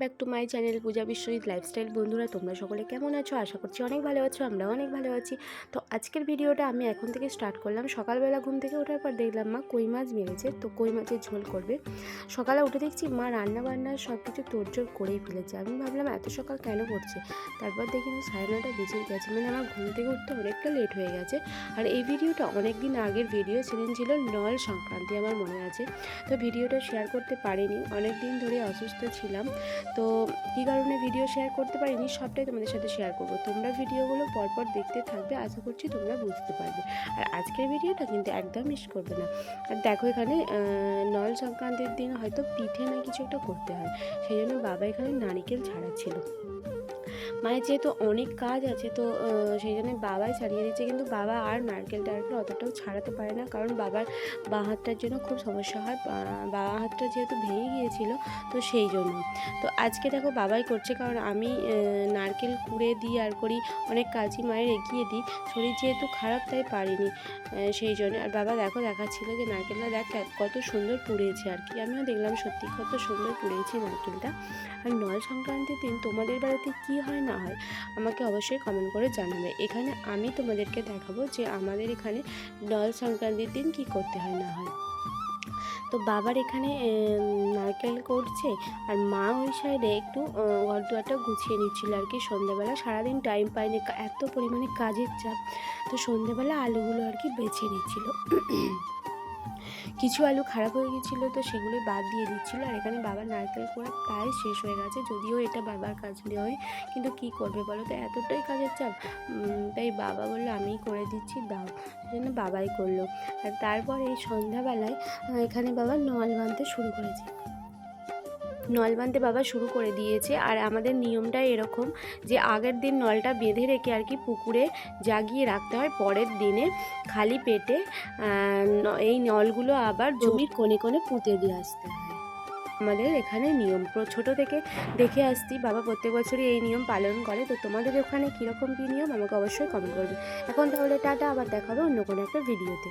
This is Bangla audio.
Back to my channel Puja Biswajit lifestyle বন্ধুরা, তোমরা সকলে কেমন আছো? আশা করছি অনেক ভালো আছো আমরা অনেক ভালো আছি। তো আজকের ভিডিওটা আমি এখন থেকে স্টার্ট করলাম। সকালবেলা ঘুম থেকে ওঠার পর দেখলাম মা কই মাছ মেরেছে, তো কই মাছের ঝোল করবে। সকালে উঠে দেখছি মা রান্না বান্না সব কিছু তোড়জোড় করেই ফেলেছে। আমি ভাবলাম, এত সকাল কেন করছে? তারপর দেখি না সাড়ে নটা বেজেই গেছে। মানে আমার ঘুম থেকে উঠতে অনেকটা লেট হয়ে গেছে। আর এই ভিডিওটা অনেক দিন আগের ভিডিও, সেদিন ছিল নল সংক্রান্তি, আমার মনে আছে। তো ভিডিওটা শেয়ার করতে পারিনি। অনেক দিন ধরে অসুস্থ ছিলাম। তো কী কারণে ভিডিও শেয়ার করতে পারিনি সবটাই তোমাদের সাথে শেয়ার করব। তোমরা ভিডিওগুলো পরপর দেখতে থাকবে, আশা করছি তোমরা বুঝতে পারবে। আর আজকের ভিডিওটা কিন্তু একদম মিস করবে না। আর দেখো এখানে নল সংক্রান্তির দিন হয়তো পিঠে না কিছু একটা করতে হয়। সেই জন্য বাবা এখানে নারিকেল ছাড়াচ্ছিল। মায়ের যেহেতু অনেক কাজ আছে, তো সেই জন্য বাবাই ছাড়িয়ে দিচ্ছে কিন্তু বাবা আর নারকেল টারকেল অতটাও ছাড়াতে পারে না। কারণ বাবার বাঁ হাতটার জন্য খুব সমস্যা হয়। বা- হাতটা যেহেতু ভেঙে গিয়েছিল, তো সেই জন্য। তো আজকে দেখো বাবাই করছে। কারণ আমি নারকেল কুড়ে দিই আর করি, অনেক কাজই মায়ের এগিয়ে দিই। শরীর যেহেতু খারাপ, তাই পারিনি সেই জন্য। আর বাবা দেখো দেখাচ্ছিল যে নারকেলটা দেখ কত সুন্দর পুড়েছে আর কি। আমিও দেখলাম সত্যি কত সুন্দর পুড়েছে নারকেলটা। আর নয় সংক্রান্তির দিন তোমাদের বাড়িতে কি হয় না হয় আমাকে অবশ্যই কমেন্ট করে জানাবে। এখানে আমি তোমাদেরকে দেখাবো যে আমাদের এখানে নল সংক্রান্তির দিন কি করতে হয় না হয়। তো বাবার এখানে নারকেল করছে আর মা ওই সাইডে একটু আহ, ঘর দুয়ারটা গুছিয়ে নিচ্ছিল আর কি সন্ধ্যেবেলা সারাদিন টাইম পায়নি এত পরিমাণে কাজের চাপ। তো সন্ধ্যেবেলা আলুগুলো আর কি বেছে নিচ্ছিল। কিছু আলু খারাপ হয়ে গেছিল তো সেগুলো বাদ দিয়ে দিচ্ছিল। আর এখানে বাবার নারকেল করা প্রায় শেষ হয়ে গেছে, যদিও এটা বাবার কাজ হয় কিন্তু কি করবে বলো তো? এতটাই কাজের চাপ। তাই বাবা বলল, আমিই করে দিচ্ছি, দাও। জন্য বাবাই করল। আর তারপর এই সন্ধ্যাবেলায় এখানে বাবা নল বাঁধতে শুরু করেছে। নল বাঁধতে বাবা শুরু করে দিয়েছে। আর আমাদের নিয়মটাই এরকম যে আগের দিন নলটা বেঁধে রেখে আর কি পুকুরে জাগিয়ে রাখতে হয়। পরের দিনে খালি পেটে এই নলগুলো আবার জমির কোণে কোণে পুঁতে দিয়ে আসতে আমাদের এখানে নিয়ম। ছোট থেকে দেখে আসছি, বাবা, প্রত্যেক বছরই এই নিয়ম পালন করে, তো তোমাদের ওখানে কীরকম কী নিয়ম? আমাকে অবশ্যই কমেন্ট করবে। এখন তাহলে টাটা, আবার দেখাবে অন্য কোনো একটা ভিডিওতে